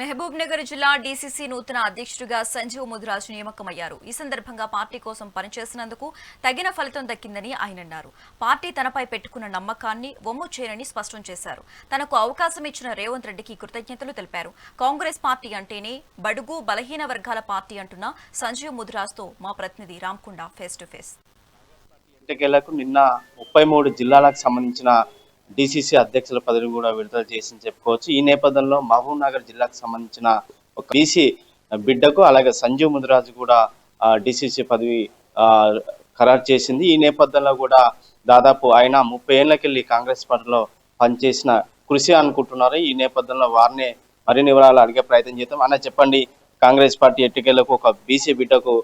మహబూబ్ నగర్ జిల్లా డీసీసీ నూతన అధ్యక్షుడిగా సంజీవ్ ముదిరాజ్ నియామకమయ్యారు. ఈ సందర్భంగా పార్టీ కోసం పనిచేసినందుకు తగిన ఫలితం దక్కిందని ఆయన అన్నారు. పార్టీ తనపై పెట్టుకున్న నమ్మకాన్ని వమ్ము చేయనని స్పష్టం చేశారు. తనకు అవకాశం ఇచ్చిన రేవంత్ రెడ్డికి కృతజ్ఞతలు తెలిపారు. కాంగ్రెస్ పార్టీ అంటేనే బడుగు బలహీన వర్గాల పార్టీ అంటున్న సంజీవ్ ముదిరాజ్తో మా ప్రతినిధి రామ్కుండ ఫేస్ టు ఫేస్. నిన్న ముప్పై మూడు జిల్లాలకు సంబంధించిన డిసిసి అధ్యక్షుల పదవి కూడా విడుదల చేసింది చెప్పుకోవచ్చు. ఈ నేపథ్యంలో మహబూబ్ నగర్ జిల్లాకు సంబంధించిన ఒక బీసీ బిడ్డకు అలాగే సంజీవ్ ముదిరాజు కూడా డిసిసి పదవి ఖరారు చేసింది. ఈ నేపథ్యంలో కూడా దాదాపు ఆయన ముప్పై ఏళ్ళకెళ్ళి కాంగ్రెస్ పార్టీలో పనిచేసిన కృషి అనుకుంటున్నారు. ఈ నేపథ్యంలో వారిని మరిన్ని వివరాలు అడిగే ప్రయత్నం చేద్దాం. అన్న చెప్పండి కాంగ్రెస్ పార్టీ ఎన్నికలకు ఒక బీసీ బిడ్డకు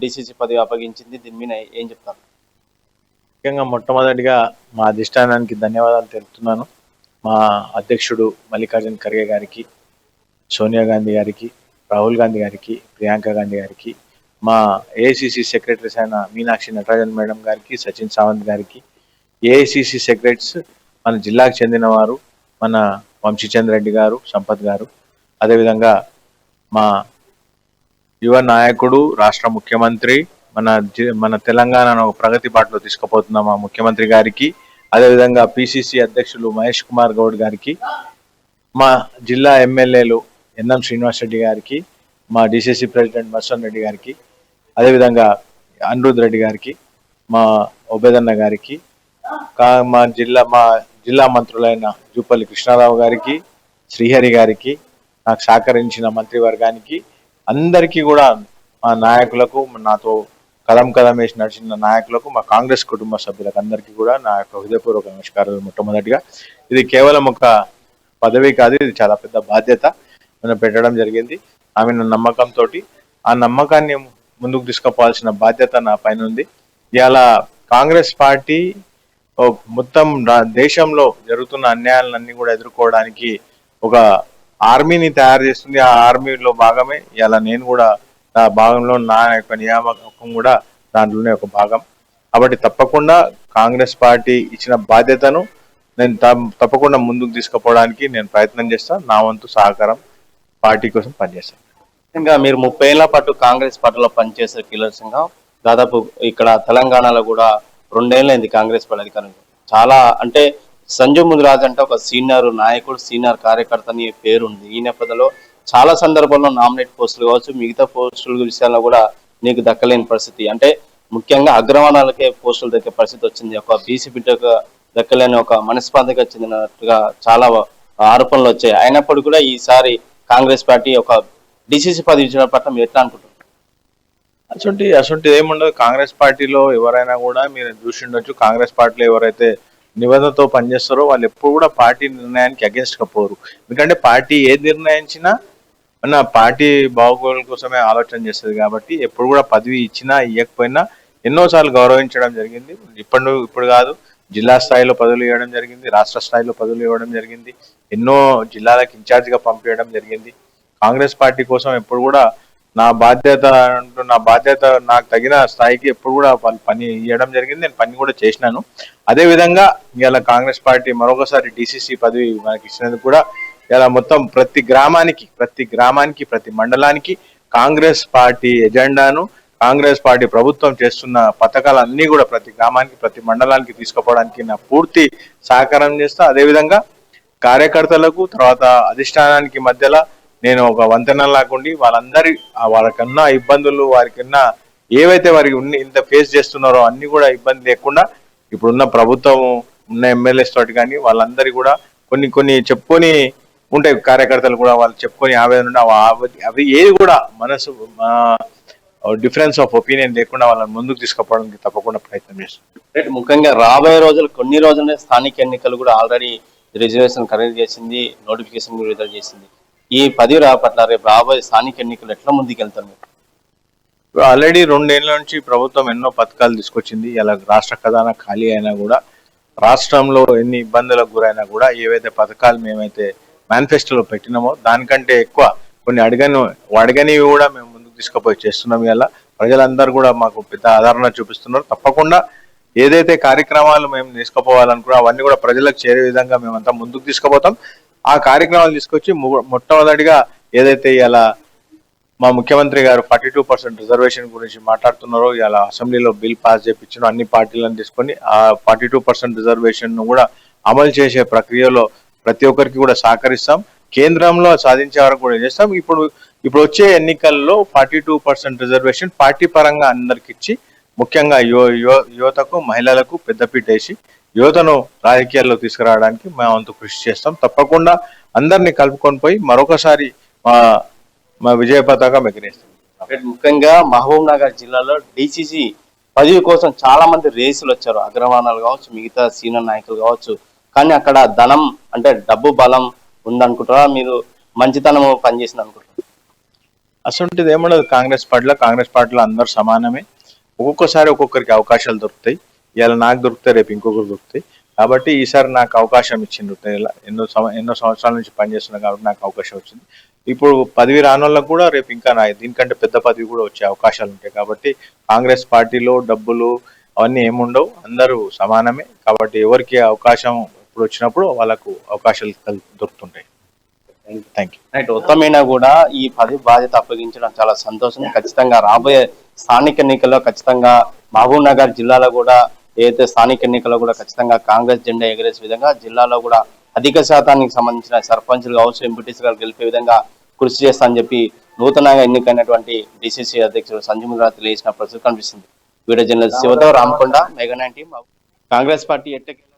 డిసిసి పదవి అప్పగించింది. దీని మీద ఏం చెప్తారు? ముఖ్యంగా మొట్టమొదటిగా మా అధిష్టానానికి ధన్యవాదాలు తెలుపుతున్నాను. మా అధ్యక్షుడు మల్లికార్జున్ ఖర్గే గారికి సోనియా గాంధీ గారికి రాహుల్ గాంధీ గారికి ప్రియాంక గాంధీ గారికి మా ఏఐసిసి సెక్రటరీస్ అయిన మీనాక్షి నటరాజన్ మేడం గారికి సచిన్ సావంత్ గారికి ఏఐసిసి సెక్రటరీస్ మన జిల్లాకు చెందిన వారు మన వంశీచంద్ర రెడ్డి గారు సంపత్ గారు అదేవిధంగా మా యువ నాయకుడు రాష్ట్ర ముఖ్యమంత్రి మన మన తెలంగాణను ఒక ప్రగతి బాటలో తీసుకుపోతున్నాం మా ముఖ్యమంత్రి గారికి. అదేవిధంగా పిసిసి అధ్యక్షులు మహేష్ కుమార్ గౌడ్ గారికి మా జిల్లా ఎమ్మెల్యేలు ఎన్ఎం శ్రీనివాస్ రెడ్డి గారికి మా డిసిసి ప్రెసిడెంట్ మసన్ రెడ్డి గారికి అదేవిధంగా అనిరుద్ రెడ్డి గారికి మా ఒబేదన్న గారికి మా జిల్లా మా జిల్లా మంత్రులైన జూపల్లి కృష్ణారావు గారికి శ్రీహరి గారికి నాకు సహకరించిన మంత్రివర్గానికి అందరికీ కూడా మా నాయకులకు నాతో కలం కదం వేసి నడిచిన నాయకులకు మా కాంగ్రెస్ కుటుంబ సభ్యులకు అందరికీ కూడా నా యొక్క హృదయపూర్వక నమస్కారాలు మొట్టమొదటిగా. ఇది కేవలం ఒక పదవి కాదు ఇది చాలా పెద్ద బాధ్యత. మనం పెట్టడం జరిగింది. ఆమె నా నమ్మకంతో ఆ నమ్మకాన్ని ముందుకు తీసుకుపోవాల్సిన బాధ్యత నా పైన ఉంది. ఇవాళ కాంగ్రెస్ పార్టీ మొత్తం దేశంలో జరుగుతున్న అన్యాయాలన్నీ కూడా ఎదుర్కోవడానికి ఒక ఆర్మీని తయారు చేస్తుంది. ఆ ఆర్మీలో భాగమే. ఇలా నేను కూడా ఆ భాగంలో నా యొక్క నియామకం కూడా దాంట్లోనే ఒక భాగం. కాబట్టి తప్పకుండా కాంగ్రెస్ పార్టీ ఇచ్చిన బాధ్యతను నేను తప్పకుండా ముందుకు తీసుకుపోవడానికి నేను ప్రయత్నం చేస్తాను నా వంతు సహకారం పార్టీ కోసం పనిచేస్తాను ఇంకా మీరు ముప్పై ఏళ్ళ పాటు కాంగ్రెస్ పార్టీలో పనిచేసే కిలర్ సింగం దాదాపు ఇక్కడ తెలంగాణలో కూడా రెండేళ్ళైంది కాంగ్రెస్ పార్టీ అధికారం చాలా అంటే సంజయ్ రాజ్ అంటే ఒక సీనియర్ నాయకుడు సీనియర్ కార్యకర్త అని పేరు ఉంది ఈ నేపథ్యంలో చాలా సందర్భాల్లో నామినేట్ పోస్టులు కావచ్చు మిగతా పోస్టుల విషయాల్లో కూడా నీకు దక్కలేని పరిస్థితి. అంటే ముఖ్యంగా అగ్రవర్ణాలకే పోస్టులు దక్కే పరిస్థితి వచ్చింది. ఒక బీసీ బిడ్డకు దక్కలేని ఒక మనస్పాతిగా చెందినట్టుగా చాలా ఆరోపణలు వచ్చాయి. అయినప్పటికీ కూడా ఈసారి కాంగ్రెస్ పార్టీ ఒక డిసిసి పదవి ఇచ్చిన పట్ల మీరు ఎట్లా అనుకుంటున్నారు? అటువంటి అటువంటి ఏముండదు. కాంగ్రెస్ పార్టీలో ఎవరైనా కూడా మీరు చూసి ఉండొచ్చు. కాంగ్రెస్ పార్టీలో ఎవరైతే నిబంధనతో పనిచేస్తారో వాళ్ళు ఎప్పుడు కూడా పార్టీ నిర్ణయానికి అగేన్స్ట్గా పోరు. ఎందుకంటే పార్టీ ఏది నిర్ణయించినా మన పార్టీ బాగోగుల కోసమే ఆలోచన చేస్తుంది కాబట్టి ఎప్పుడు కూడా పదవి ఇచ్చినా ఇవ్వకపోయినా ఎన్నోసార్లు గౌరవించడం జరిగింది. ఇప్పుడు ఇప్పుడు కాదు జిల్లా స్థాయిలో పదవులు ఇవ్వడం జరిగింది రాష్ట్ర స్థాయిలో పదవులు ఇవ్వడం జరిగింది ఎన్నో జిల్లాలకు ఇన్ఛార్జిగా పంపించడం జరిగింది. కాంగ్రెస్ పార్టీ కోసం ఎప్పుడు కూడా నా బాధ్యత అంటూ నా బాధ్యత నాకు తగిన స్థాయికి ఎప్పుడు కూడా వాళ్ళు పని ఇవ్వడం జరిగింది. నేను పని కూడా చేసినాను. అదే విధంగా ఇవాళ కాంగ్రెస్ పార్టీ మరొకసారి డిసిసి పదవి మనకి ఇచ్చినందుకు కూడా ఇలా మొత్తం ప్రతి గ్రామానికి ప్రతి గ్రామానికి ప్రతి మండలానికి కాంగ్రెస్ పార్టీ ఎజెండాను కాంగ్రెస్ పార్టీ ప్రభుత్వం చేస్తున్న పథకాలన్నీ కూడా ప్రతి గ్రామానికి ప్రతి మండలానికి తీసుకుపోవడానికి నా పూర్తి సహకారం చేస్తా. అదేవిధంగా కార్యకర్తలకు తర్వాత అధిష్టానానికి మధ్యలో నేను ఒక వంతెన లాగుండి వాళ్ళందరి వాళ్ళకన్నా ఇబ్బందులు వారికన్నా ఏవైతే వారికి ఉన్ని ఇంత ఫేస్ చేస్తున్నారో అన్ని కూడా ఇబ్బంది లేకుండా ఇప్పుడున్న ప్రభుత్వం ఉన్న ఎమ్మెల్యేస్ తోటి కానీ వాళ్ళందరి కూడా కొన్ని కొన్ని చెప్పుకొని ఉంటాయి కార్యకర్తలు కూడా వాళ్ళు చెప్పుకొని ఆవేదన అవి ఏది కూడా మనసు డిఫరెన్స్ ఆఫ్ ఒపీనియన్ లేకుండా వాళ్ళని ముందుకు తీసుకుపోవడానికి తప్పకుండా ప్రయత్నం చేస్తాం. రైట్ ముఖ్యంగా రాబోయే రోజులు కొన్ని రోజులనే స్థానిక ఎన్నికలు కూడా ఆల్రెడీ రిజర్వేషన్ ఖరీదు చేసింది నోటిఫికేషన్ కూడా విడుదల చేసింది. ఈ పదవి రాపట్ల రేపు రాబోయే స్థానిక ఎన్నికలు ఎట్లా ముందుకు వెళ్తారు మీరు ఆల్రెడీ రెండేళ్ళ నుంచి ప్రభుత్వం ఎన్నో పథకాలు తీసుకొచ్చింది. ఇలా రాష్ట్ర ఖజానా ఖాళీ అయినా కూడా రాష్ట్రంలో ఎన్ని ఇబ్బందులకు గురైనా కూడా ఏవైతే పథకాలు మేమైతే మేనిఫెస్టోలో పెట్టినామో దానికంటే ఎక్కువ కొన్ని అడగని అడగనివి కూడా మేము ముందుకు తీసుకుపోయి చేస్తున్నాం ఇలా ప్రజలందరూ కూడా మాకు పెద్ద ఆదరణ చూపిస్తున్నారు. తప్పకుండా ఏదైతే కార్యక్రమాలు మేము తీసుకుపోవాలనుకున్నా అవన్నీ కూడా ప్రజలకు చేరే విధంగా మేమంతా ముందుకు తీసుకుపోతాం. ఆ కార్యక్రమాలు తీసుకొచ్చి మొట్టమొదటిగా ఏదైతే ఇలా మా ముఖ్యమంత్రి గారు ఫార్టీ టూ పర్సెంట్ రిజర్వేషన్ గురించి మాట్లాడుతున్నారో ఇలా అసెంబ్లీలో బిల్ పాస్ చేయించిన అన్ని పార్టీలను తీసుకొని ఆ ఫార్టీ టూ పర్సెంట్ రిజర్వేషన్ను కూడా అమలు చేసే ప్రక్రియలో ప్రతి ఒక్కరికి కూడా సహకరిస్తాం. కేంద్రంలో సాధించే వరకు కూడా చేస్తాం. ఇప్పుడు ఇప్పుడు వచ్చే ఎన్నికల్లో forty two percent reservation party పరంగా అందరికి ఇచ్చి ముఖ్యంగా యువ యువ- యువతకు మహిళలకు పెద్దపీట వేసి యువతను రాజకీయాల్లో తీసుకురావడానికి మేము వంతు కృషి చేస్తాం. తప్పకుండా అందరినీ కలుపుకొని పోయి మరొకసారి మా మా విజయ పతాకం ఎగిరేస్తాం. ముఖ్యంగా మహబూబ్ నగర్ జిల్లాలో డిసిసి పదవి కోసం చాలా మంది రేసులు వచ్చారు. అగ్రవాణాలు కావచ్చు మిగతా సీనియర్ నాయకులు కావచ్చు. కానీ అక్కడ ధనం అంటే డబ్బు బలం ఉందనుకుంటారా మీరు మంచితనం పనిచేసింది అనుకుంటారా అసలుంటిది ఏముండదు కాంగ్రెస్ పార్టీలో కాంగ్రెస్ పార్టీలో అందరు సమానమే. ఒక్కొక్కసారి ఒక్కొక్కరికి అవకాశాలు దొరుకుతాయి. ఇలా నాకు దొరుకుతాయి రేపు ఇంకొకరు దొరుకుతాయి. కాబట్టి ఈసారి నాకు అవకాశం ఇచ్చిండు ఇలా ఎన్నో సంవ- ఎన్నో సంవత్సరాల నుంచి పనిచేస్తున్నా కాబట్టి నాకు అవకాశం వచ్చింది. ఇప్పుడు పదవి రానోళ్ళకు కూడా రేపు ఇంకా నా దీనికంటే పెద్ద పదవి కూడా వచ్చే అవకాశాలు ఉంటాయి. కాబట్టి కాంగ్రెస్ పార్టీలో డబ్బులు అవన్నీ ఏముండవు. అందరూ సమానమే. కాబట్టి ఎవరికి అవకాశం ఇప్పుడు వచ్చినప్పుడు వాళ్ళకు అవకాశాలు దొరుకుతుంటాయి. థ్యాంక్ యూ రైట్ ఉత్తమైన కూడా ఈ పదవి బాధ్యత అప్పగించడం చాలా సంతోషం. ఖచ్చితంగా రాబోయే స్థానిక ఎన్నికల్లో ఖచ్చితంగా మహబూబ్ నగర్ జిల్లాలో కూడా ఏదైతే స్థానిక ఎన్నికల్లో కూడా ఖచ్చితంగా కాంగ్రెస్ జెండా ఎగరేసే విధంగా జిల్లాలో కూడా అధిక శాతానికి సంబంధించిన సర్పంచులు కావచ్చు ఎంపీటీసీ గారు గెలిపే విధంగా కృషి చేస్తా అని చెప్పి నూతనంగా ఎన్నికైనటువంటి డిసిసి అధ్యక్షుడు ముద్రా తెలియజేసిన ప్రస్తుతం కనిపిస్తుంది. Video journalist శివతో Ramakonda mega nine team Congress party ఎట్టకేలకు